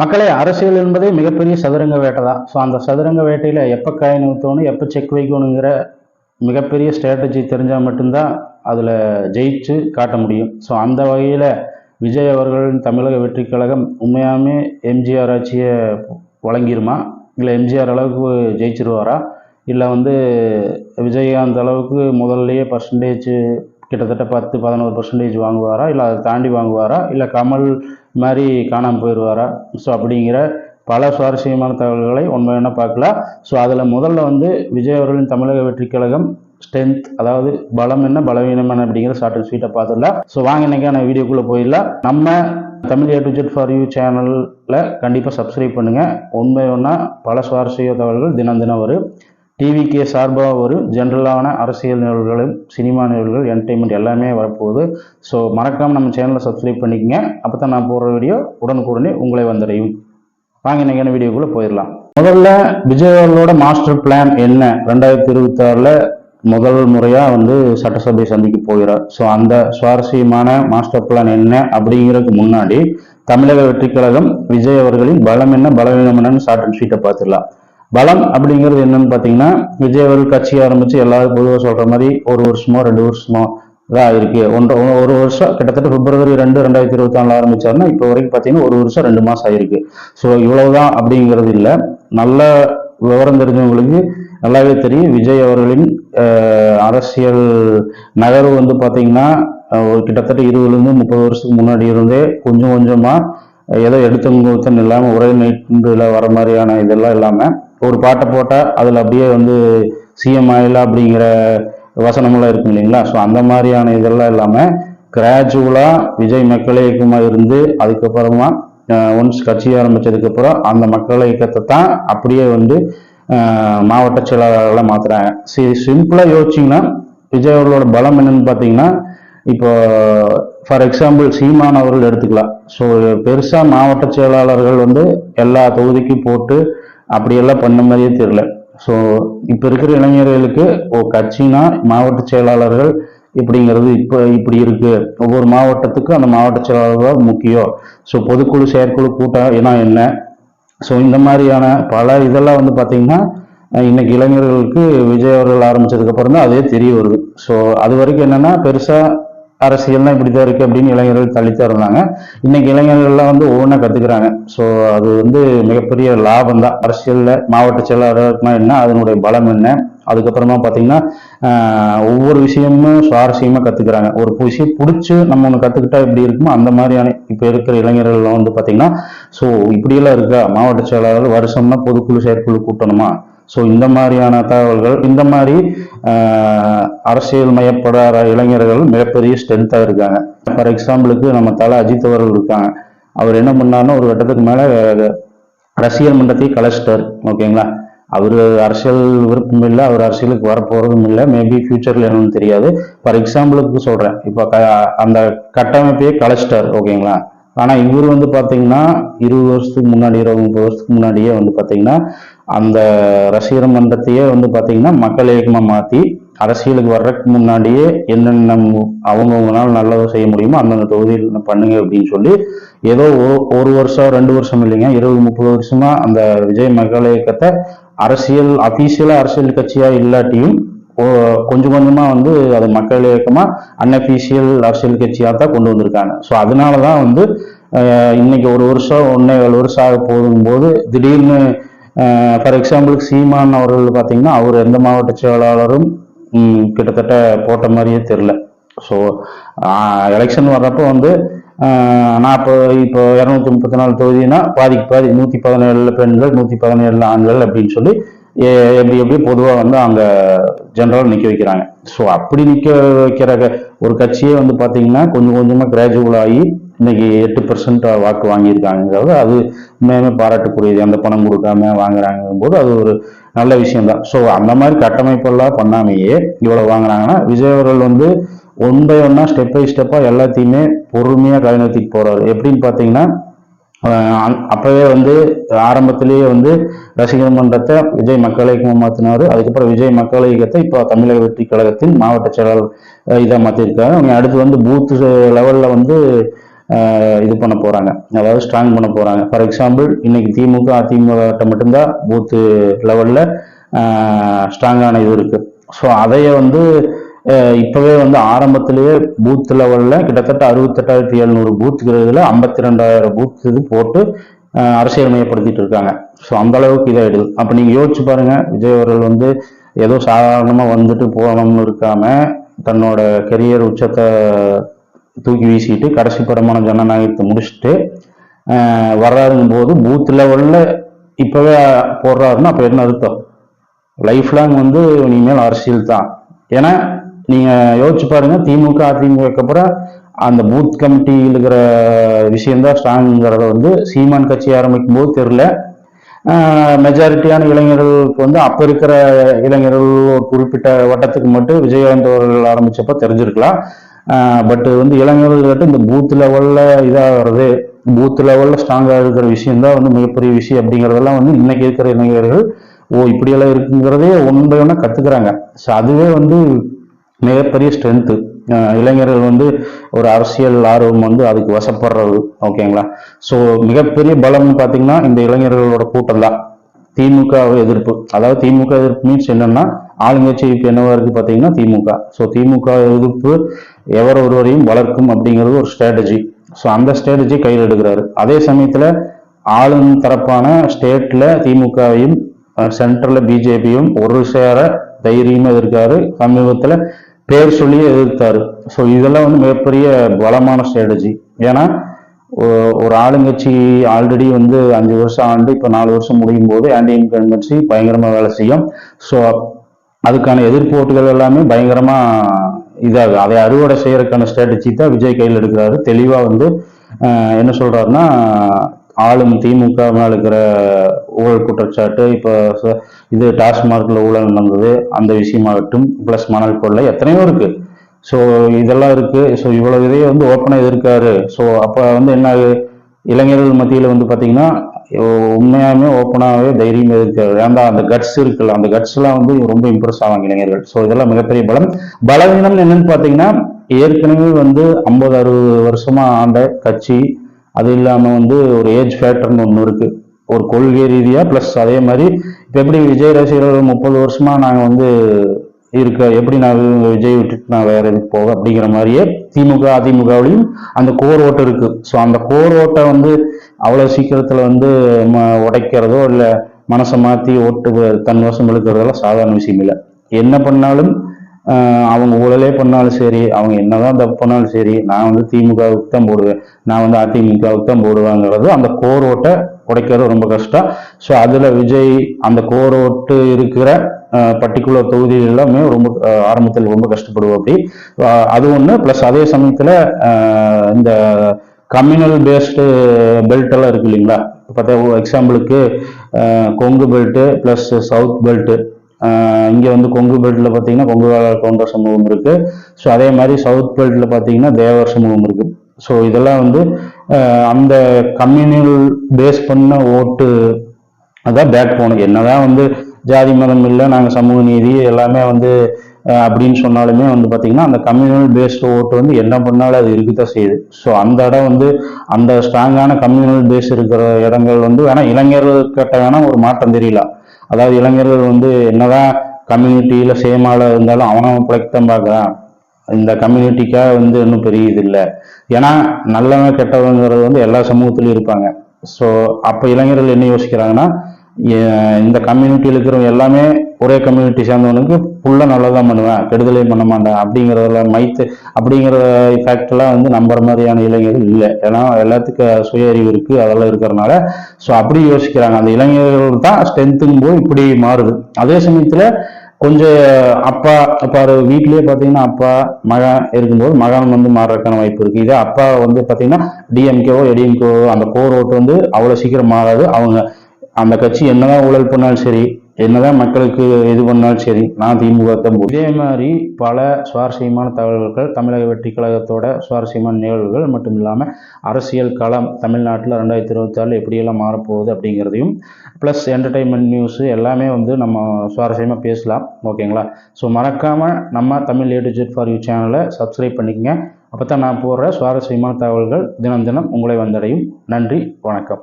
மக்களே அரசியல் என்பதே மிகப்பெரிய சதுரங்க வேட்டை தான் ஸோ அந்த சதுரங்க வேட்டையில் எப்போ காய் நிறுத்தணும் எப்போ செக் வைக்கணுங்கிற மிகப்பெரிய ஸ்ட்ராட்டஜி தெரிஞ்சால் மட்டும்தான் அதில் ஜெயிச்சு காட்ட முடியும். ஸோ அந்த வகையில் விஜய் அவர்களின் தமிழக வெற்றி கழகம் உண்மையாமே எம்ஜிஆர் ஆட்சியை வழங்கிருமா? இல்லை எம்ஜிஆர் அளவுக்கு ஜெயிச்சிருவாரா? இல்லை வந்து விஜயகாந்த் அளவுக்கு முதல்லையே பர்சன்டேஜ் கிட்டத்தட்ட பத்து பதினோரு பர்சன்டேஜ் வாங்குவாரா? இல்லை அதை தாண்டி வாங்குவாரா? இல்லை கமல் மாதிரி காணாமல் போயிடுவாரா ஸோ அப்படிங்கிற பல சுவாரஸ்யமான தகவல்களை உண்மையான பார்க்கலாம். ஸோ அதில் முதல்ல வந்து விஜய் அவர்களின் தமிழக வெற்றி கழகம் ஸ்ட்ரென்த் அதாவது பலம் என்ன பலவீனம் என்ன அப்படிங்கிற ஷார்ட் அண்ட் ஸ்வீட்டை பார்த்துடலாம். ஸோ வாங்க இன்னைக்கான வீடியோக்குள்ளே போயிடலாம். நம்ம Tamil A to Z for you சேனலில் கண்டிப்பாக சப்ஸ்கிரைப் பண்ணுங்கள் உண்மை ஒன்றா பல சுவாரஸ்ய தகவல்கள் தினம் தினம் வரும். டிவிகே சார்பாக ஒரு ஜென்ரலான அரசியல் நிகழ்வுகளும் சினிமா நிகழ்வுகள் என்டர்டைன்மெண்ட் எல்லாமே வரப்போகுது. ஸோ மறக்காமல் நம்ம சேனலை சப்ஸ்கிரைப் பண்ணிக்கங்க. அப்போ தான் நான் போடுற வீடியோ உடனுக்குடனே உங்களை வந்தடையும். வாங்க இன்னைக்கான வீடியோக்குள்ளே போயிடலாம். முதல்ல விஜய் அவர்களோட மாஸ்டர் பிளான் என்ன? ரெண்டாயிரத்தி இருபத்தாறில் முதல் முறையாக வந்து சட்டசபை சந்திக்க போகிறார். ஸோ அந்த சுவாரஸ்யமான மாஸ்டர் பிளான் என்ன அப்படிங்கிறதுக்கு முன்னாடி தமிழக வெற்றிக் கழகம் விஜய் அவர்களின் பலம் என்ன பலவீனம் என்னன்னு ஷார்ட் அண்ட் ஸ்வீட்டை பார்த்துடலாம். பலம் அப்படிங்கிறது என்னன்னு பார்த்தீங்கன்னா விஜய் அவர்கள் கட்சி ஆரம்பிச்சு எல்லாரும் பொதுவாக சொல்ற மாதிரி ஒரு வருஷமோ ரெண்டு வருஷமோ தான் இருக்கு. ஒன்றை ஒரு வருஷம் கிட்டத்தட்ட பிப்ரவரி ரெண்டு ரெண்டாயிரத்தி இருபத்தி நாலு ஆரம்பிச்சாருன்னா இப்போ வரைக்கும் பார்த்தீங்கன்னா ஒரு வருஷம் ரெண்டு மாசம் ஆயிருக்கு. ஸோ இவ்வளவுதான் அப்படிங்கிறது இல்லை. நல்ல விவரம் தெரிஞ்சவங்களுக்கு நல்லாவே தெரியும். விஜய் அவர்களின் அரசியல் நகர்வு வந்து பார்த்தீங்கன்னா ஒரு கிட்டத்தட்ட இருபதுலேருந்து முப்பது வருஷத்துக்கு முன்னாடி இருந்தே கொஞ்சம் கொஞ்சமாக ஏதோ எடுத்தவங்க இல்லாமல் ஒரே நைட்டில் வர மாதிரியான இதெல்லாம் இல்லாமல் ஒரு பாட்டை போட்டால் அதில் அப்படியே வந்து சிஎம் ஆயிலா அப்படிங்கிற வசனமெல்லாம் இருக்கும் இல்லைங்களா? ஸோ அந்த மாதிரியான இதெல்லாம் இல்லாமல் கிராஜுவலாக விஜய் மக்களே இயக்கமாக இருந்து அதுக்கப்புறமா ஒன்ஸ் கட்சி ஆரம்பித்ததுக்கப்புறம் அந்த மக்கள் இயக்கத்தை தான் அப்படியே வந்து மாவட்ட செயலாளர்களாக மாற்றுறாங்க சரி சிம்பிளாக யோசிச்சிங்கன்னா விஜய் அவர்களோட பலம் என்னன்னு பார்த்தீங்கன்னா இப்போ ஃபார் எக்ஸாம்பிள் சீமான் அவர்கள் எடுத்துக்கலாம். ஸோ பெருசாக மாவட்ட செயலாளர்கள் வந்து எல்லா தொகுதிக்கும் போட்டு அப்படியெல்லாம் பண்ண மாதிரியே தெரியல. ஸோ இப்போ இருக்கிற இளைஞர்களுக்கு ஓ கட்சினா மாவட்ட செயலாளர்கள் இப்படிங்கிறது இப்போ இப்படி இருக்கு. ஒவ்வொரு மாவட்டத்துக்கும் அந்த மாவட்ட செயலாளர்கள் முக்கியம். ஸோ பொதுக்குழு செயற்குழு கூட்டம் ஏன்னா என்ன? ஸோ இந்த மாதிரியான பல இதெல்லாம் வந்து பார்த்தீங்கன்னா இன்னைக்கு இளைஞர்களுக்கு விஜய் அவர்கள் ஆரம்பிச்சதுக்கு அப்புறம் தான் அதே தெரிய வருது. ஸோ அது வரைக்கும் என்னன்னா பெருசாக அரசியல்னா இப்படி தான் இருக்கு அப்படின்னு இளைஞர்கள் தள்ளித்தான் இருந்தாங்க. இன்னைக்கு இளைஞர்கள்லாம் வந்து ஒவ்வொன்றா கத்துக்கிறாங்க. ஸோ அது வந்து மிகப்பெரிய லாபம் தான். அரசியல்ல மாவட்ட செயலாளர்னா என்ன? அதனுடைய பலம் என்ன? அதுக்கப்புறமா பார்த்தீங்கன்னா ஒவ்வொரு விஷயமும் சுவாரஸ்யமாக கற்றுக்குறாங்க ஒரு விஷயம் பிடிச்சி நம்ம ஒன்று கற்றுக்கிட்டா எப்படி இருக்குமோ அந்த மாதிரியான இப்போ இருக்கிற இளைஞர்கள் வந்து பார்த்தீங்கன்னா ஸோ இப்படியெல்லாம் இருக்கா? மாவட்ட செயலாளர் வருஷம்னா பொதுக்குழு செயற்குழு கூட்டணுமா? ஸோ இந்த மாதிரியான தகவல்கள் இந்த மாதிரி ஆஹ், அரசியல் மயப்படாத இளைஞர்கள் மிகப்பெரிய ஸ்ட்ரென்த்தாக இருக்காங்க. ஃபார் எக்ஸாம்பிளுக்கு நம்ம தலை அஜித் அவர்கள் இருக்காங்க. அவர் என்ன பண்ணாருன்னா ஒரு கட்டத்துக்கு மேலே ரசிகர் மன்றத்தை கலைச்சிட்டார். ஓகேங்களா அவர் அரசியல் விருப்பம் இல்லை அவர் அரசியலுக்கு வரப்போறதும் இல்லை. மேபி ஃபியூச்சரில் என்னன்னு தெரியாது. ஃபார் எக்ஸாம்பிளுக்கு சொல்றேன். இப்போ க அந்த கட்டமைப்பையே கலைச்சிட்டார். ஓகேங்களா ஆனால் இவர் வந்து பார்த்தீங்கன்னா இருபது வருஷத்துக்கு முன்னாடி இருபது முப்பது வருஷத்துக்கு முன்னாடியே வந்து பார்த்தீங்கன்னா அந்த ரசிகர் மன்றத்தையே வந்து பார்த்தீங்கன்னா மக்கள் இயக்கமாக மாற்றி அரசியலுக்கு வர்றதுக்கு முன்னாடியே என்னென்ன மு- அவங்கவங்களால நல்லது செய்ய முடியுமோ அந்தந்த தொகுதியில் பண்ணுங்க அப்படின்னு சொல்லி ஏதோ ஒரு- ஒரு வருஷம் ரெண்டு வருஷம் இல்லைங்க இருபது முப்பது வருஷமா அந்த விஜய் மக்கள் இயக்கத்தை அரசியல் அபிஷியலா அரசியல் கட்சியா இல்லாட்டியும் கொஞ்சம் கொஞ்சமாக வந்து அது மக்கள் இயக்கமாக அன்அஃபிஷியல் அரசியல் கட்சியாக தான் கொண்டு வந்திருக்காங்க. ஸோ அதனால தான் வந்து இன்னைக்கு ஒரு வருஷம் ஒன்னே ஏழு வருஷம் ஆக போகும்போது திடீர்னு ஃபார் எக்ஸாம்பிளுக்கு சீமான் அவர்கள் பார்த்தீங்கன்னா அவர் எந்த மாவட்ட செயலாளரும் கிட்டத்தட்ட போட்ட மாதிரியே தெரில ஸோ எலெக்ஷன் வர்றப்போ வந்து நான் இப்போ இப்போ இரநூத்தி முப்பத்தி நாலு தொகுதினா பாதிக்கு பாதி நூற்றி பதினேழில் பெண்கள் நூற்றி பதினேழு ஆண்கள் அப்படின்னு சொல்லி எப்படி எப்படி பொதுவாக வந்து அங்கே ஜென்ரலாக நிற்க வைக்கிறாங்க. ஸோ அப்படி நிற்க வைக்கிற க- ஒரு கட்சியே வந்து பார்த்தீங்கன்னா கொஞ்சம் கொஞ்சமாக கிராஜுவல் ஆகி இன்னைக்கு எட்டு பர்சன்ட் வாக்கு வாங்கியிருக்காங்கிறது அது உண்மையுமே பாராட்டக்கூடியது அந்த பணம் கொடுக்காம வாங்குறாங்கும் போது அது ஒரு நல்ல விஷயம் தான் ஸோ அந்த மாதிரி கட்டமைப்பெல்லாம் பண்ணாமையே இவ்வளோ வாங்குறாங்கன்னா விஜய் அவர்கள் வந்து ஒன் பை ஒன்னா ஸ்டெப் பை ஸ்டெப்பாக எல்லாத்தையுமே பொறுமையாக கலைநிறுத்திட்டு போகிறாரு எப்படின்னு பார்த்தீங்கன்னா அப்பவே வந்து ஆரம்பத்திலேயே வந்து ரசிகர் மன்றத்தை விஜய் மக்கள் இயக்கமாக மாத்தினாரு. அதுக்கப்புறம் விஜய் மக்கள் இயக்கத்தை இப்போ தமிழக வெற்றி கழகத்தின் மாவட்ட செயலாளர் இதாக மாற்றிருக்காங்க அவங்க அடுத்து வந்து பூத் லெவலில் வந்து இது பண்ண போகிறாங்க அதாவது ஸ்ட்ராங் பண்ண போகிறாங்க ஃபார் எக்ஸாம்பிள் இன்னைக்கு திமுக அதிமுக மட்டும்தான் பூத்து லெவலில் ஸ்ட்ராங்கான இது இருக்குது ஸோ அதையே வந்து இப்பவே வந்து ஆரம்பத்திலேயே பூத் லெவலில் கிட்டத்தட்ட அறுபத்தெட்டாயிரத்தி எழுநூறு பூத்துக்கிறதுல ஐம்பத்தி ரெண்டாயிரம் பூத் இது போட்டு அஹ் அரசியல் இருக்காங்க. ஸோ அந்த அளவுக்கு இதாயிடுது. அப்போ நீங்கள் யோசிச்சு பாருங்க விஜய் அவர்கள் வந்து ஏதோ சாதாரணமாக வந்துட்டு போகணும்னு இருக்காம தன்னோட கெரியர் உச்சத்தை தூக்கி வீசிட்டு கடைசி படமான ஜனநாயகத்தை முடிச்சுட்டு அஹ் வர்றாருங்கும் போது பூத் லெவலில் இப்போவே போடுறாருன்னா அப்போ என்ன அர்த்தம்? லைஃப் லாங் வந்து இனிமேல் அரசியல் தான். ஏன்னா நீங்க யோசிச்சு பாருங்க திமுக அதிமுக அப்புறம் அந்த பூத் கமிட்டியில் இருக்கிற விஷயம்தான் ஸ்ட்ராங்கிறத வந்து சீமான் கட்சி ஆரம்பிக்கும் போது தெரியல. மெஜாரிட்டியான இளைஞர்களுக்கு வந்து அப்ப இருக்கிற இளைஞர்கள் ஒரு குறிப்பிட்ட வட்டத்துக்கு மட்டும் விஜயகாந்த் அவர்கள் ஆரம்பிச்சப்ப தெரிஞ்சிருக்கலாம். பட் வந்து இளைஞர்கள்கிட்ட இந்த பூத் லெவல்ல இதாகிறது பூத் லெவல்ல ஸ்ட்ராங்கா இருக்கிற விஷயம் தான் வந்து மிகப்பெரிய விஷயம் அப்படிங்கறதெல்லாம் வந்து இன்னைக்கு இருக்கிற இளைஞர்கள் ஓ இப்படியெல்லாம் இருக்குங்கிறதே ஒன் ஒன்றா ஒன்னா கத்துக்கிறாங்க. ஸோ அதுவே வந்து மிகப்பெரிய ஸ்ட்ரென்த்து இளைஞர்கள் வந்து ஒரு அரசியல் ஆர்வம் வந்து அதுக்கு வசப்படுறது ஓகேங்களா? ஸோ மிகப்பெரிய பலம்னு பார்த்தீங்கன்னா இந்த இளைஞர்களோட கூட்டம் தான். திமுக எதிர்ப்பு. அதாவது திமுக எதிர்ப்பு மீன்ஸ் என்னன்னா ஆளுங்கட்சி இப்போ என்னவா இருக்கு பார்த்தீங்கன்னா திமுக. ஸோ திமுக எதிர்ப்பு எவர் ஒருவரையும் வளர்க்கும் அப்படிங்கிறது ஒரு ஸ்ட்ராட்டஜி ஸோ அந்த ஸ்ட்ராட்டஜி கையில் எடுக்கிறாரு. அதே சமயத்தில் ஆளும் தரப்பான ஸ்டேட்டில் திமுகவையும் சென்ட்ரலில் பிஜேபியும் ஒரு சேர தைரியமாக இருக்காரு சமீபத்தில் பேர் சொல்லியே எதிர்த்தாரு. ஸோ இதெல்லாம் வந்து மிகப்பெரிய பலமான ஸ்ட்ராட்டஜி ஏன்னா ஒரு ஆளுங்கட்சி ஆல்ரெடி வந்து அஞ்சு வருஷம் ஆண்டு இப்போ நாலு வருஷம் முடியும் போது ஆன்டி இன்கம்பன்சி பயங்கரமாக வேலை செய்யும். ஸோ அதுக்கான எதிர்ப்போட்டுகள் எல்லாமே பயங்கரமாக இதாகு அதை அறுவடை செய்யறதுக்கான ஸ்ட்ராட்டஜி தான் விஜய் கையில் எடுக்கிறாரு. தெளிவாக வந்து என்ன சொல்றாருன்னா ஆளும் திமுக மேல இருக்கிற ஊழல் குற்றச்சாட்டு இப்போ இது டாஸ்மார்க்ல ஊழல் நடந்தது அந்த விஷயமாகட்டும் பிளஸ் மணல் கொள்ளை எத்தனையோ இருக்கு. ஸோ இதெல்லாம் இருக்கு. ஸோ இவ்வளவு இதையே வந்து ஓப்பனாக எதிர்க்காரு. ஸோ அப்போ வந்து என்ன ஆகுது? இளைஞர்கள் மத்தியில் வந்து பார்த்திங்கன்னா உண்மையாலுமே ஓப்பனாகவே தைரியம் எதிர்க்காரு ஏன்டா அந்த கட்ஸ் இருக்குல்ல அந்த கட்ஸ் எல்லாம் வந்து ரொம்ப இம்ப்ரெஸ் ஆவாங்க இளைஞர்கள். ஸோ இதெல்லாம் மிகப்பெரிய பலம். பலவீனம் என்னன்னு பார்த்தீங்கன்னா ஏற்கனவே வந்து ஐம்பது அறுபது வருஷமா ஆண்ட கட்சி அது இல்லாமல் வந்து ஒரு ஏஜ் ஃபேக்டர்னு ஒன்று இருக்குது ஒரு கொள்கை ரீதியாக ப்ளஸ் அதே மாதிரி இப்போ எப்படி விஜய் ரசிகர்கள் முப்பது வருஷமாக நாங்கள் வந்து இருக்க எப்படி நான் விஜய் விட்டுட்டு நான் வேற இதுக்கு போக அப்படிங்கிற மாதிரியே திமுக அதிமுகவிலையும் அந்த கோர் ஓட்டு இருக்கு. ஸோ அந்த கோர் ஓட்டை வந்து அவ்வளோ சீக்கிரத்தில் வந்து ம- உடைக்கிறதோ இல்லை மனசை மாற்றி ஓட்டு தன் வசம் இழுக்கிறதெல்லாம் சாதாரண விஷயம் இல்லை. என்ன பண்ணாலும் அவங்க ஊழலே பண்ணாலும் சரி அவங்க என்னதான் தப்பு பண்ணாலும் சரி நான் வந்து திமுகவுக்கு தான் போடுவேன். நான் வந்து அதிமுகவுக்கு தான் போடுவேங்கிறது அந்த கோர் ஓட்டை உடைக்கிறது ரொம்ப கஷ்டம். ஸோ அதில் விஜய் அந்த கோர் ஓட்டு இருக்கிற பர்டிகுலர் தொகுதி எல்லாமே ரொம்ப ஆரம்பத்தில் ரொம்ப கஷ்டப்படுவோம் அப்படி. அது ஒன்று ப்ளஸ் அதே சமயத்தில் இந்த கம்யூனல் பேஸ்டு பெல்ட் எல்லாம் இருக்கு இல்லைங்களா? பார்த்தா எக்ஸாம்பிளுக்கு Kongu belt plus south belt இங்கே வந்து கொங்கு பெல்ட்டில் பார்த்தீங்கன்னா கொங்கு வேளாளர் கவுண்டர் சமூகம் இருக்குது ஸோ அதே மாதிரி சவுத் பெல்ட்டில் பார்த்தீங்கன்னா தேவர் சமூகம் இருக்குது ஸோ இதெல்லாம் வந்து அந்த கம்யூனல் பேஸ் பண்ண ஓட்டு அதான் பேக் போனது என்னதான் வந்து ஜாதி மதம் இல்லை நாங்கள் சமூக நீதி எல்லாமே வந்து அப்படின்னு சொன்னாலுமே வந்து பார்த்தீங்கன்னா அந்த கம்யூனல் பேஸ்டு ஓட்டு வந்து என்ன பண்ணாலும் அது இருக்குதான் செய்யுது. ஸோ அந்த இடம் வந்து அந்த ஸ்ட்ராங்கான கம்யூனல் பேஸ் இருக்கிற இடங்கள் வந்து வேணா இளைஞர்கள்கிட்ட வேணா ஒரு மாற்றம் தெரியல. அதாவது இளைஞர்கள் வந்து என்னதான் கம்யூனிட்டியில சேமால இருந்தாலும் அவனவன் பிழைக்கத்தான் பார்க்கறான். இந்த கம்யூனிட்டிக்காக வந்து இன்னும் பெரிய இது இல்லை. ஏன்னா நல்லவங்க கெட்டவங்கிறது வந்து எல்லா சமூகத்திலும் இருப்பாங்க. ஸோ அப்போ இளைஞர்கள் என்ன யோசிக்கிறாங்கன்னா இந்த கம்யூனிட்டியில் இருக்கிறவங்க எல்லாமே ஒரே கம்யூனிட்டி சேர்ந்தவனுக்கு ஃபுல்லாக நல்லதான் பண்ணுவேன். கெடுதலே பண்ண மாட்டேன். அப்படிங்கிறதுல மைத்து அப்படிங்கிற ஃபேக்டெல்லாம் வந்து நம்புற மாதிரியான இளைஞர்கள் இல்லை. ஏன்னா எல்லாத்துக்கும் சுய அறிவு இருக்குது அதெல்லாம் இருக்கிறனால ஸோ அப்படி யோசிக்கிறாங்க. அந்த இளைஞர்கள் தான் ஸ்ட்ரென்த்துங்கும் போது இப்படி மாறுது. அதே சமயத்தில் கொஞ்சம் அப்பா அப்பா வீட்லேயே பார்த்தீங்கன்னா அப்பா மகன் இருக்கும்போது மகன் வந்து மாறுறதுக்கான வாய்ப்பு இருக்குது இதே அப்பா வந்து பார்த்தீங்கன்னா டிஎம்கேவோ எடிஎம்கேவோ அந்த கோர் ஓட்டு வந்து அவ்வளோ சீக்கிரம் மாறாது. அவங்க அந்த கட்சி என்னதான் ஊழல் பண்ணாலும் சரி என்னதான் மக்களுக்கு எது பண்ணாலும் சரி நான் திமுக தான் இதே மாதிரி பல சுவாரஸ்யமான தகவல்கள் தமிழக வெற்றி கழகத்தோட சுவாரஸ்யமான நிகழ்வுகள் மட்டும் இல்லாமல் அரசியல் களம் தமிழ்நாட்டில் ரெண்டாயிரத்தி இருபத்தாறில் எப்படியெல்லாம் மாறப்போகுது அப்படிங்கிறதையும் ப்ளஸ் என்டர்டைன்மெண்ட் நியூஸு எல்லாமே வந்து நம்ம சுவாரஸ்யமாக பேசலாம். ஓகேங்களா? ஸோ மறக்காமல் நம்ம Tamil A to Z for you சேனலை சப்ஸ்கிரைப் பண்ணிக்கங்க. அப்போ தான் நான் போடுற சுவாரஸ்யமான தகவல்கள் தினம் தினம் உங்களை வந்தடையும். நன்றி வணக்கம்.